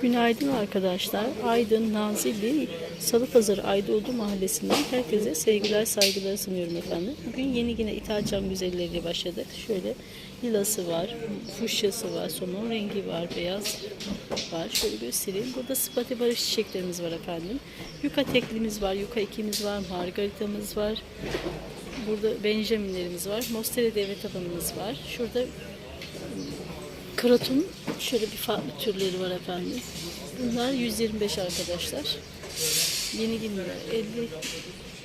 Günaydın arkadaşlar. Aydın Nazilli Salıpazarı Aydoğdu Mahallesi'nden herkese sevgiler saygılar sunuyorum efendim. Bugün yeni yine ithal cam güzelleriyle başladık. Şöyle lilası var, fuşyası var, somon rengi var, beyaz var. Şöyle göstereyim. Burada spati barış çiçeklerimiz var efendim. Yuka teklimiz var, yuka ikimiz var, margaritamız var. Burada benjaminlerimiz var. Mostere devre tabanımız var. Şurada Kraton şöyle bir farklı türleri var efendim. Bunlar 125 arkadaşlar. Yeni günler 50.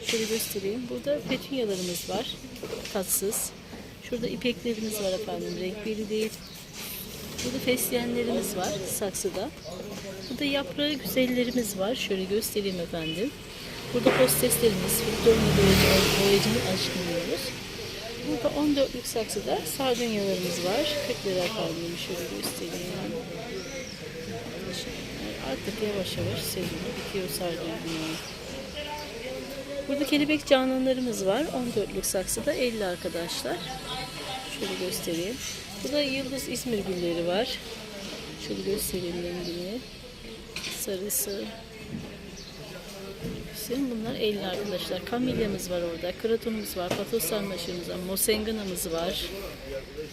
Şöyle göstereyim. Burada petunyalarımız var. Tatsız. Şurada ipeklerimiz var efendim. Renk belli değil. Burada fesleğenlerimiz var saksıda. Burada yaprağı güzellerimiz var. Şöyle göstereyim efendim. Burada hosteslerimiz, Victoria boyacı, boyacının aşkını diyoruz. Burada 14'lük saksıda sardunyalarımız var. 40 lira efendim şöyle göstereyim. Artık yavaş yavaş sezonu bitiyor sardunyalar. Burada kelebek cananlarımız var. 14'lük saksıda 50 arkadaşlar. Şöyle göstereyim. Burada yıldız İzmir gülleri var. Şöyle göstereyim rengini. Sarısı, Hepsi bunlar 50 arkadaşlar. Kamilyamız var orada. Kratonumuz var. Patos sarmaşığımız var. Mosenganamız var.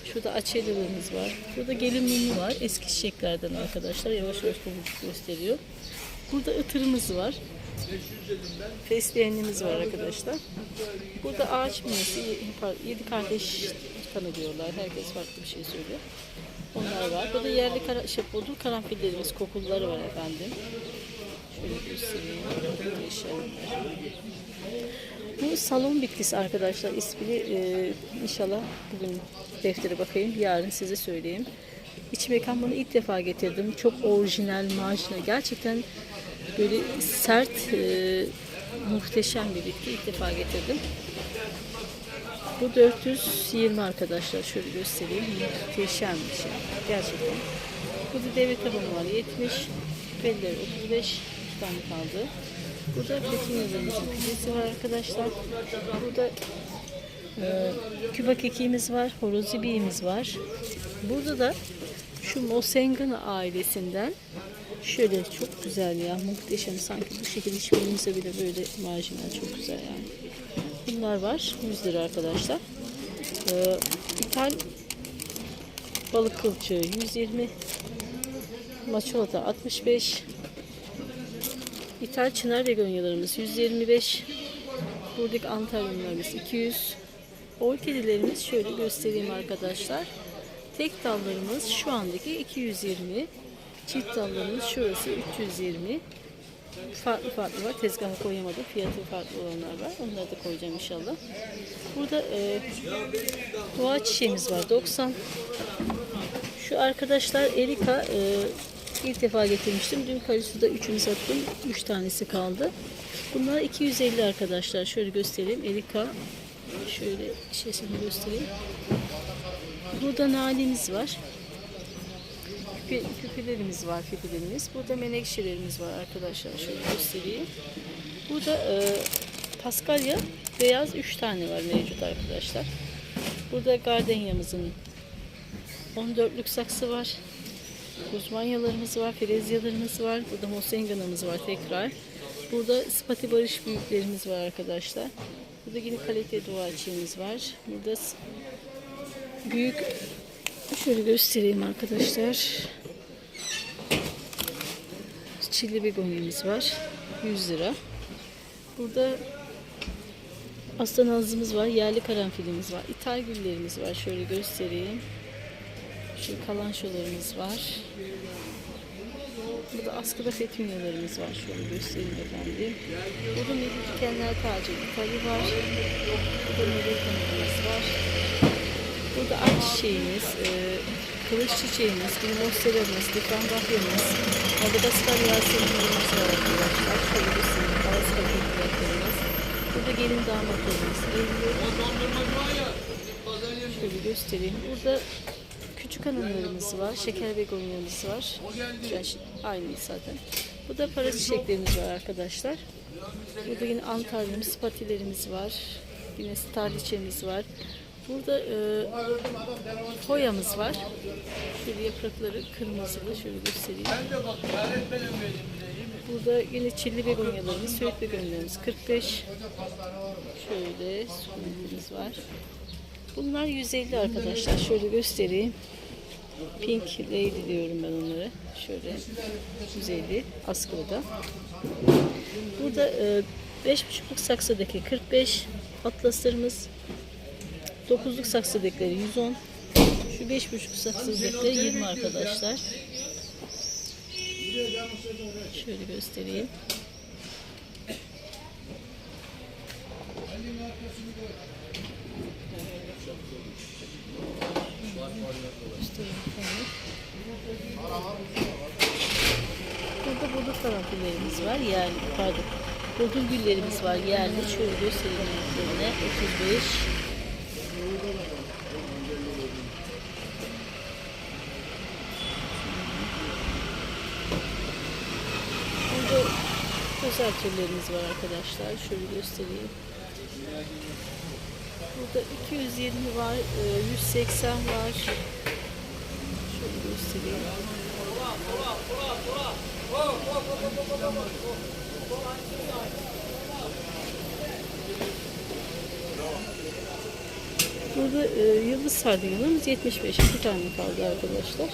Şurada açelyalımız var. Burada gelin mumu var. Eski çiçeklerden arkadaşlar. Yavaş yavaş tomurcuk gösteriyor. Burada ıtırımız var. Fesleğenimiz var arkadaşlar. Burada ağaç meyvesi, yedi kardeş kanı diyorlar. Herkes farklı bir şey söylüyor. Onlar var. Burada yerli kara, şey, bodrum karanfillerimiz, kokulları var efendim. Şöyle göstereyim. Bu salon bitkisi arkadaşlar. İsmini e, inşallah bugün deftere bakayım. Yarın size söyleyeyim. İç mekan bunu ilk defa getirdim. Çok orijinal, marjinal. Gerçekten böyle sert, e, muhteşem bir bitki. İlk defa getirdim. Bu 420 arkadaşlar. Şöyle göstereyim. Muhteşem bir şey. Gerçekten. Burada devlet tabanı var. 70. Belleri 35 tane kaldı. Burada petunyalarımızın pidesi var arkadaşlar. Burada e, küba kekiğimiz var. Horoz ibiğimiz var. Burada da şu Mosengana ailesinden şöyle çok güzel ya muhteşem sanki bu şekilde hiç bilinse bile böyle marjinal çok güzel yani. Bunlar var 100 lira arkadaşlar. Ee, İthal balık kılçığı 120 maçolata 65 İthal çınar begonyalarımız 125 buradaki antalyumlarımız 200 orkidelerimiz şöyle göstereyim arkadaşlar tek dallarımız şu andaki 220 çift dallarımız şurası 320 farklı farklı var. Tezgaha koyamadım. Fiyatı farklı olanlar var. Onları da koyacağım inşallah. Burada e, doğa çiçeğimiz var. 90. Şu arkadaşlar Erika e, ilk defa getirmiştim. Dün Karisu'da üçünü sattım. Üç tanesi kaldı. Bunlar 250 arkadaşlar. Şöyle göstereyim. Erika şöyle şişesini göstereyim. Burada nalemiz var. Küpe, küpelerimiz var, küpelerimiz. Burada menekşelerimiz var arkadaşlar. Şöyle göstereyim. Burada e, paskalya beyaz 3 tane var mevcut arkadaşlar. Burada gardenyamızın 14'lük saksı var. Uzmanyalarımız var, frezyalarımız var. Burada mosenganamız var tekrar. Burada spati barış büyüklerimiz var arkadaşlar. Burada yine kalite dua çiğimiz var. Burada büyük şöyle göstereyim arkadaşlar. Çilli begonyamız var. 100 lira. Burada aslan ağzımız var. Yerli karanfilimiz var. İthal güllerimiz var. Şöyle göstereyim. Şu kalançolarımız var. Burada askıda fetunyalarımız var. Şöyle göstereyim efendim. Burada melek dikenler tacı İthali var. Burada kanadımız var. Burada ay çiçeğimiz, e, kılıç çiçeğimiz, glimosferamız, dikangahyamız, Madagaskar yaseminlerimiz var arkadaşlar. Şöyle göstereyim. Alaska kekliklerimiz. Burada gelin damatlarımız. Evli. Şöyle göstereyim. Burada küçük hanımlarımız var. Şeker begonyalarımız var. Yani aynı zaten. Burada para çiçeklerimiz var arkadaşlar. Burada yine antalyamız, patilerimiz var. Yine starliçemiz var. Burada e, foyamız var. Şöyle yaprakları kırmızılı. Şöyle göstereyim. Burada yine çilli begonyalarımız, söğüt begonyalarımız 45. Şöyle sunucumuz var. Bunlar 150 arkadaşlar. Şöyle göstereyim. Pink Lady diyorum ben onlara. Şöyle 150 askılıda. Burada e, 5,5'luk saksıdaki 45 atlaslarımız 9'luk saksıdakileri 110 şu 5,5 saksıdakileri 20 arkadaşlar. Şöyle göstereyim. Efendim. Burada bulut karanfillerimiz var. Yerli, pardon. Buldul güllerimiz var. Yerli. Şöyle göstereyim renklerine. 35. Burada özel türlerimiz var arkadaşlar. Şöyle göstereyim. Burada 220 var, e, 180 var. Şöyle göstereyim. Burada e, yıldız sardunyalarımız 75. iki tane kaldı arkadaşlar.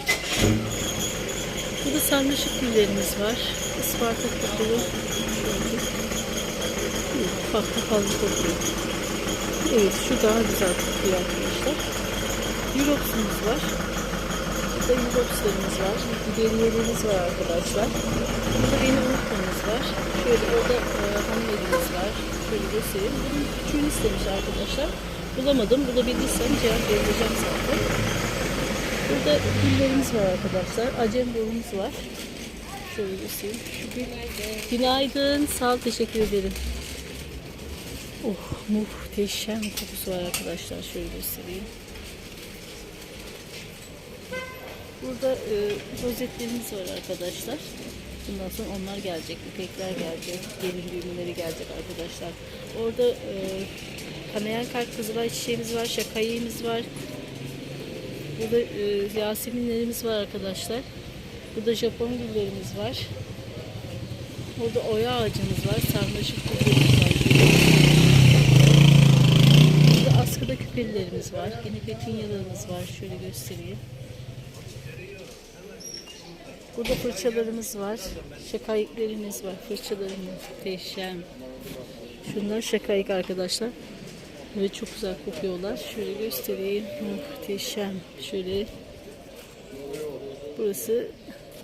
Burada sarmaşık güllerimiz var. Isparta kokulu. Farklı fazla kokuyor. Evet şu daha güzel kokuyor arkadaşlar. Europs'umuz var. Burada Europs'larımız var. Biberiyelerimiz var arkadaşlar. Burada benim unutmamız var. Şöyle orada e, hanımefendimiz var. Şöyle göstereyim. Bunun küçüğünü istemiş arkadaşlar. Bulamadım. Bulabilirsem cevap vereceğim zaten. Burada güllerimiz var arkadaşlar. Acem borumuz var. Şöyle göstereyim. Günaydın. Sağ ol. Teşekkür ederim. Oh muhteşem kokusu var arkadaşlar. Şöyle göstereyim. Burada e, rozetlerimiz var arkadaşlar. Bundan sonra onlar gelecek. İpekler gelecek. Gelin düğümleri gelecek arkadaşlar. Orada e, kanayan kalp kızılay çiçeğimiz var. Şakayemiz var. Burada e, yaseminlerimiz var arkadaşlar. Burada Japon güllerimiz var. Burada oya ağacımız var. Sarmaşık güllerimiz var. Burada askıda var. Yine petunyalarımız var. Şöyle göstereyim. Burada fırçalarımız var. Şakayıklarımız var. Fırçalarımız muhteşem. Şunlar şakayık arkadaşlar. Ve çok güzel kokuyorlar. Şöyle göstereyim. Muhteşem. Şöyle. Burası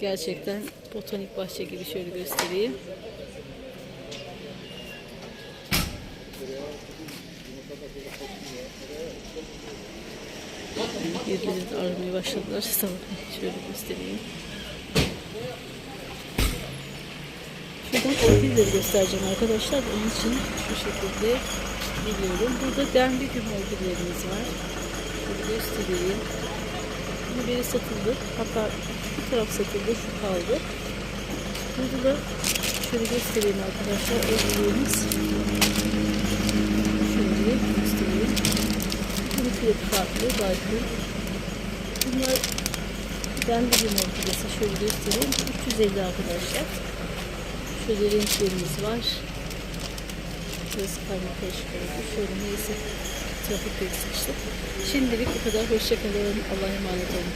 gerçekten botanik bahçe gibi şöyle göstereyim. Birbirlerini aramaya başladılar. Tamam. Şöyle göstereyim. Şuradan orkideleri göstereceğim arkadaşlar. Onun için şu şekilde biliyorum. Burada demli orkidelerimiz var. Şöyle göstereyim. Bunu biri satıldı. Hatta bir taraf satıldı. Şu kaldı. Burada da şöyle göstereyim arkadaşlar. Orkidelerimiz. Şöyle göstereyim. Bunun fiyatı farklı. Belki. Bunlar demli gün orkidesi. Şöyle göstereyim. 350 arkadaşlar. Şöyle renklerimiz var. Burası karma karışık oldu. Şöyle neyse trafik pek sıkıştı. Şimdilik bu kadar. Hoşçakalın. Allah'a emanet olun.